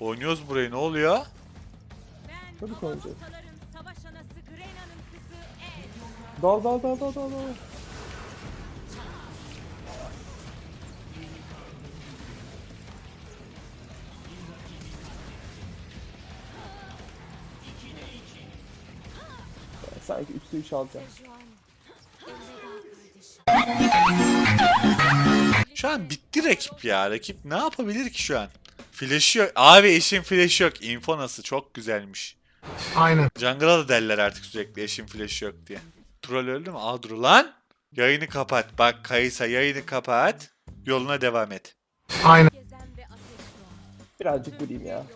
Oynuyoruz burayı ne oluyor? Tabii kızı El. Dal dal dal dal dal dal. Sanki 3'te 3 alacağım. Şu an bitti rakip ya. Rakip ne yapabilir ki şu an? Flash yok. Abi eşin flash yok. Info nasıl? Çok güzelmiş. Aynen. Jungle'a da derler artık sürekli eşin flash yok diye. Troll öldü mü? Dur lan. Yayını kapat. Bak Kaysa yayını kapat. Yoluna devam et. Aynen. Birazcık vurayım ya.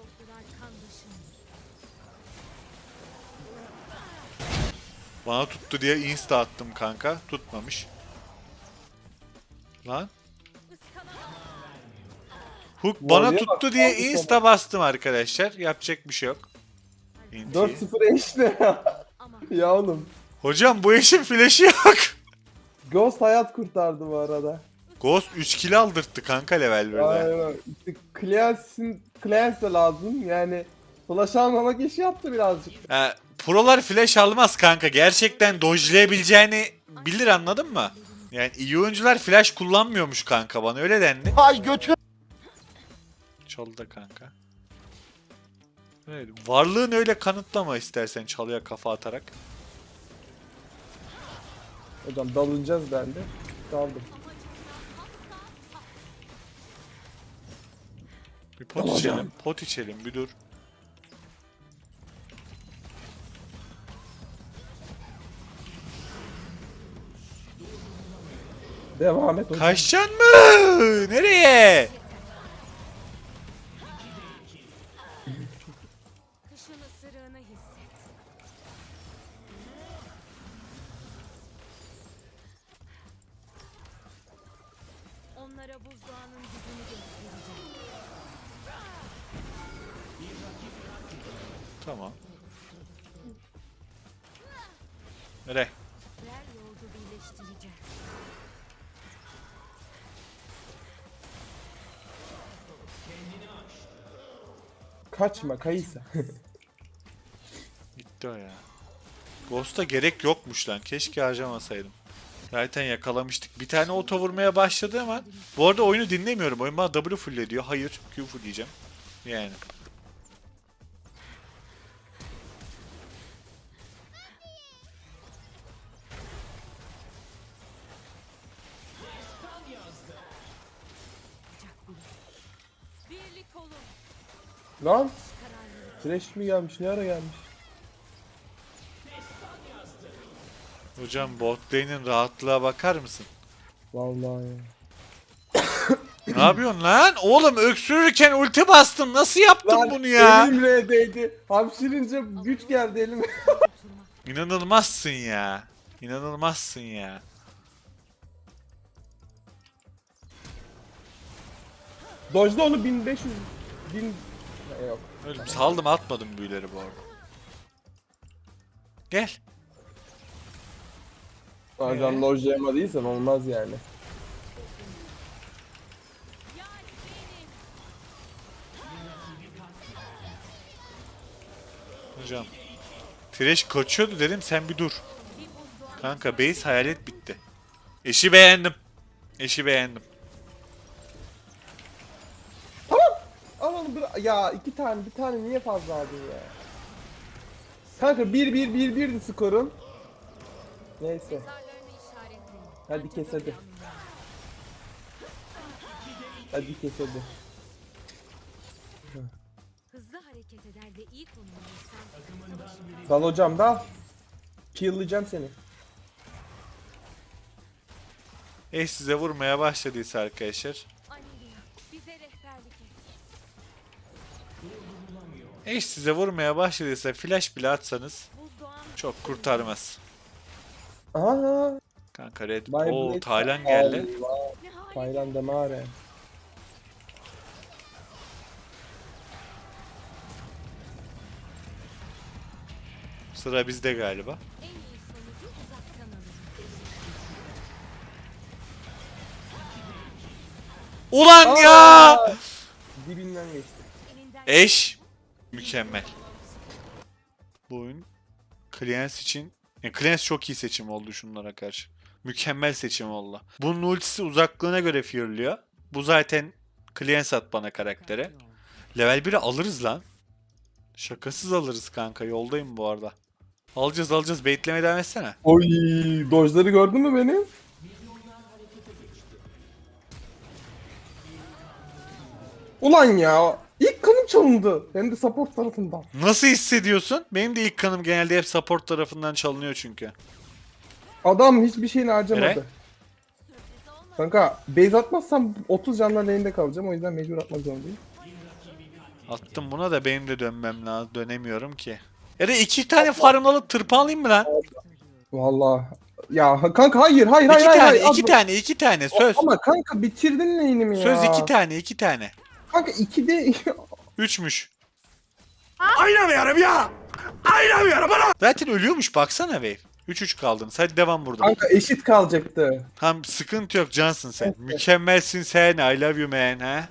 Bana tuttu diye insta attım kanka. Tutmamış. Lan. Hook bana tuttu bak, diye aldı insta bastım arkadaşlar. Yapacak bir şey yok. İnti. 4-0 eş ne ya? Oğlum. Hocam bu eşin flash'ı yok. Ghost hayat kurtardı bu arada. Ghost 3 kill aldırttı kanka level 1'de. Aynen. İşte Clans'in Clans de lazım. Yani flash almamak işi yaptı birazcık. Ha, prolar flash almaz kanka. Gerçekten dojlayabileceğini bilir anladın mı? Yani iyi oyuncular flash kullanmıyormuş kanka bana öyle dendi. Ay götür. Çalıda kanka. Evet, varlığın öyle kanıtlama istersen çalıya kafa atarak. Hocam dalınacağız ben de. Daldım. Bir pot içelim, pot içelim bir dur. Devam et hocam. Kaçacaksın mı? Nereye? Tamam. Nereye? Kaçma Kayısa. Gitti o ya. Ghost'a gerek yokmuş lan. Keşke harcamasaydım. Zaten yakalamıştık. Bir tane auto vurmaya başladı ama bu arada oyunu dinlemiyorum. Oyun bana W full diyor. Hayır. Q full diyeceğim. Yani. Lan. Trash mi gelmiş? Ne ara gelmiş? Hocam bot lane'in rahatlığa bakar mısın? Vallahi ne yapıyorsun lan? Oğlum öksürürken ulti bastım. Nasıl yaptın Lan bunu ya? Elim R'deydi. Hapşırınca güç geldi elime. İnanılmazsın ya. İnanılmazsın ya. Dojda onu 1500 bin yok. Öyle saldım atmadım büyüleri bu arada. Gel. Hocam lojlayamadıysan olmaz yani. Yani benim. Hocam. Trash kaçıyordu dedim sen bir dur. Kanka base hayalet bitti. Eşi beğendim. Eşi beğendim. Al onu bıra- ya iki tane bir tane niye fazla aldın ya? Kanka 1 1 1 1'di skorun. Neyse. Hadi kes hadi. Hadi kes hadi. Hızlı hareket eder ve iyi konumlanırsan Dal hocam dal. Kill'layacağım seni. Eş size vurmaya başladıysa arkadaşlar. Eş size vurmaya başladıysa flash bile atsanız çok kurtarmaz. Aha. Kanka red. My Oo Blade- Taylan geldi. Allah. Taylan Demare. Sıra bizde galiba. en iyi sonucu uzaktan alır. Ulan ya! Dibinden geçti. Elinden Eş mükemmel. Bu oyun Clans için yani Clans çok iyi seçim oldu şunlara karşı. Mükemmel seçim oldu. Bunun ultisi uzaklığına göre fearlıyor. Bu zaten Clans at bana karaktere. Level 1'i alırız lan. Şakasız alırız kanka. Yoldayım bu arada. Alacağız alacağız. Baitleme devam etsene. Oy dojları gördün mü benim? Ulan ya ilk kanım çalındı. Hem de support tarafından. Nasıl hissediyorsun? Benim de ilk kanım genelde hep support tarafından çalınıyor çünkü. Adam hiçbir şeyini harcamadı. Eray? Kanka base atmazsam 30 canla lane'de kalacağım o yüzden mecbur atmak zorundayım. Attım buna da benim de dönmem lazım. Dönemiyorum ki. Ya da iki tane farm alıp tırpalayayım mı lan? Vallahi ya kanka hayır hayır hayır iki hayır. tane, hayır. iki tane, iki tane. Söz. Ama kanka bitirdin lane'imi ya. Söz iki tane, iki tane. Kanka 2'de Üçmüş. Aynamıyorum ya! Aynamıyorum bana! Zaten ölüyormuş baksana Wave. 3-3 kaldınız. Hadi devam buradan. kanka eşit kalacaktı. Tam sıkıntı yok Cansın sen. Mükemmelsin sen. I love you man ha.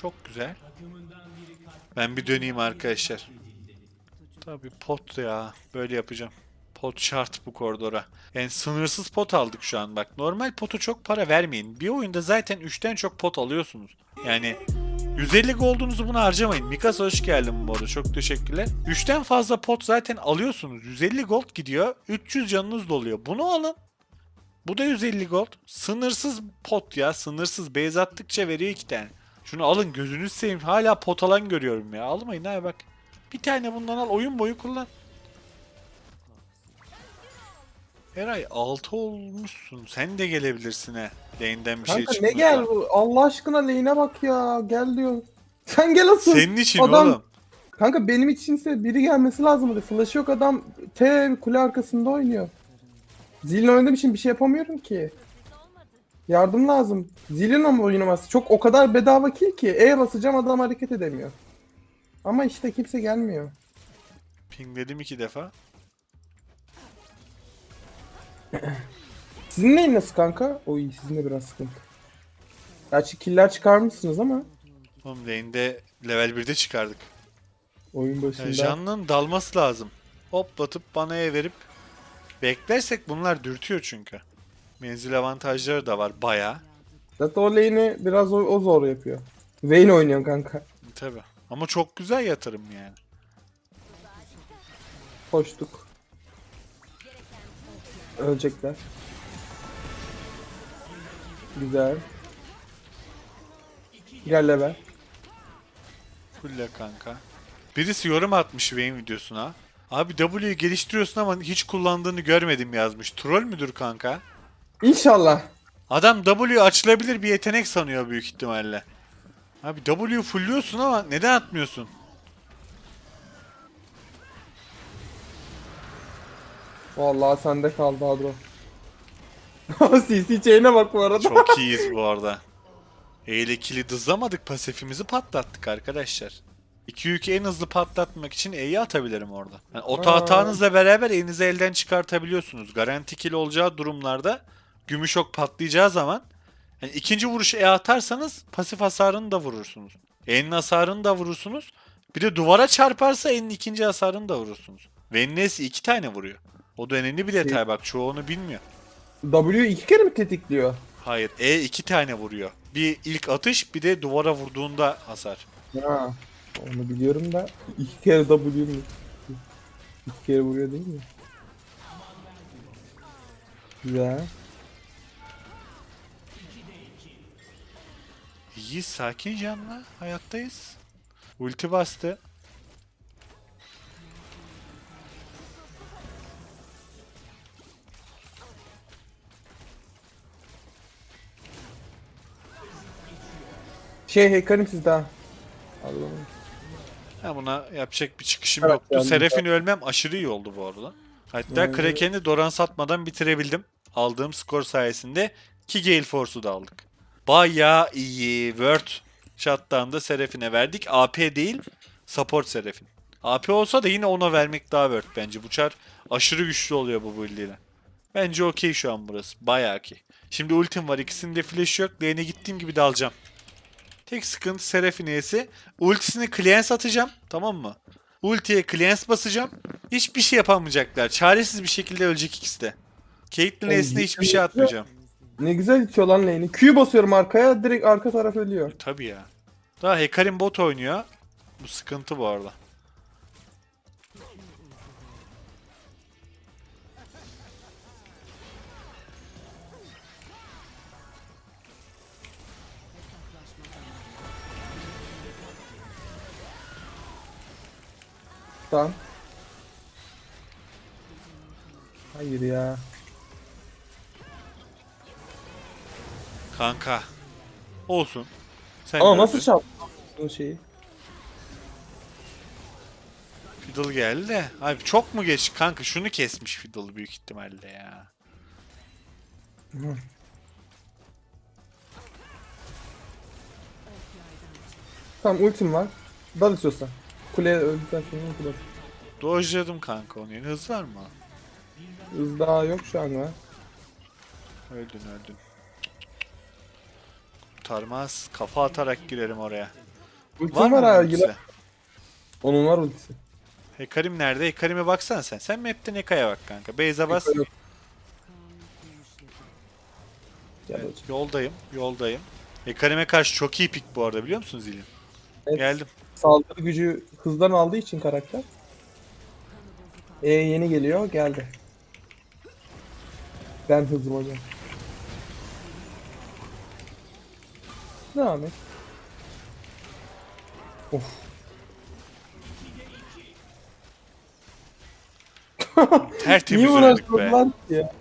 Çok güzel. Ben bir döneyim arkadaşlar. Tabii pot ya. Böyle yapacağım. Pot şart bu koridora. Yani sınırsız pot aldık şu an bak. Normal potu çok para vermeyin. Bir oyunda zaten 3'ten çok pot alıyorsunuz. Yani 150 goldunuzu buna harcamayın. Mikas hoş geldin bu arada. Çok teşekkürler. 3'ten fazla pot zaten alıyorsunuz. 150 gold gidiyor. 300 canınız doluyor. Bunu alın. Bu da 150 gold. Sınırsız pot ya. Sınırsız. Base attıkça veriyor iki tane. Şunu alın gözünüz seveyim. Hala pot alan görüyorum ya. Almayın ha bak. Bir tane bundan al. Oyun boyu kullan. Eray 6 olmuşsun. Sen de gelebilirsin he. Lane'den bir şey Kanka ne çıkmasa. gel bu? Allah aşkına lane'e bak ya. Gel diyor. Sen gel asıl. Senin için Adam- oğlum. Kanka benim içinse biri gelmesi lazımdı. Flash yok adam T kule arkasında oynuyor. Zilin oynadığım için bir şey yapamıyorum ki. Yardım lazım. Zilin ama oynaması çok o kadar bedava kill ki. E basacağım adam hareket edemiyor. Ama işte kimse gelmiyor. Pingledim iki defa. Sizin neyin nasıl kanka? Oy sizin de biraz sıkıntı. Gerçi killer çıkarmışsınız ama Oğlum lane'de level 1'de çıkardık. oyun başında. Yani dalması lazım. Hoplatıp bana E verip beklersek bunlar dürtüyor çünkü. Menzil avantajları da var baya. Zaten o lane'i biraz o, o zor yapıyor. Vayne oynuyor kanka. Tabi. Ama çok güzel yatırım yani. Koştuk. Ölecekler. Güzel. Gel level. Fulle kanka. Birisi yorum atmış Vayne videosuna. Abi W'yu geliştiriyorsun ama hiç kullandığını görmedim yazmış. Troll müdür kanka? İnşallah. Adam W açılabilir bir yetenek sanıyor büyük ihtimalle. Abi W fullüyorsun ama neden atmıyorsun? Vallahi sende kaldı Adro. CC chain'e bak bu arada. Çok iyiyiz bu arada. E ikili dızlamadık pasifimizi patlattık arkadaşlar. 2 yükü en hızlı patlatmak için E'yi atabilirim orada. Yani oto hatanızla beraber elinizi elden çıkartabiliyorsunuz. Garanti kill olacağı durumlarda gümüş ok patlayacağı zaman yani ikinci vuruş E atarsanız pasif hasarını da vurursunuz. E'nin hasarını da vurursunuz. Bir de duvara çarparsa E'nin ikinci hasarını da vurursunuz. Ve N'si iki tane vuruyor. O da önemli bir detay bak çoğu onu bilmiyor. W iki kere mi tetikliyor? Hayır E iki tane vuruyor. Bir ilk atış bir de duvara vurduğunda hasar. Ha. Onu biliyorum da iki kere W mu? İki kere vuruyor değil mi? Güzel. İyi sakin canla hayattayız. Ulti bastı. Şey hekarim sizde ha. Allah'ım. Ha buna yapacak bir çıkışım Evet, yoktu. yani Seraf'in ölmem aşırı iyi oldu bu arada. Hatta Kraken'i Doran satmadan bitirebildim. Aldığım skor sayesinde ki Gale Force'u da aldık. Bayağı iyi. Word shutdown'da Seraphine verdik. AP değil. Support Seraphine. AP olsa da yine ona vermek daha worth bence. Bu çar aşırı güçlü oluyor bu build ile. Bence okey şu an burası. Bayağı okey. Şimdi ultim var. İkisinde flash yok. Lane'e gittiğim gibi dalacağım. Tek sıkıntı Seraphine'si. Ultisini cleanse atacağım. Tamam mı? Ultiye cleanse basacağım. Hiçbir şey yapamayacaklar. Çaresiz bir şekilde ölecek ikisi de. Caitlyn S'ine hiçbir şey atmayacağım. Ne güzel itiyor lan lane'i. Q basıyorum arkaya direkt arka taraf ölüyor. Tabii ya. Daha Hekarim bot oynuyor. Bu sıkıntı bu arada. Tamam. Hayır ya. Kanka. Olsun. Sen Ama nasıl çarptın o şeyi? Fiddle geldi de. Abi çok mu geç? Kanka şunu kesmiş Fiddle büyük ihtimalle ya. Tamam ultim var. Dal istiyorsan. Kuleye öldükten sonra bas. Dojladım kanka onu. Yani hız var mı? Hız daha yok şu an var. Öldün öldün. Kurtarmaz. Kafa atarak girerim oraya. Ultim Var var, ultisi? Yine... Onun var ultisi. Hekarim nerede? Hekarim'e baksana sen. Sen map'te Neka'ya bak kanka. Beyza bas. Evet, yoldayım. Yoldayım. Hekarim'e karşı çok iyi pick bu arada biliyor musun Zilin? Evet, Geldim. Saldırı gücü hızdan aldığı için karakter. E yeni geliyor geldi. Ben hızım hocam. Devam et. Of. Tertemiz Niye be. uğraşmadılar ki ya?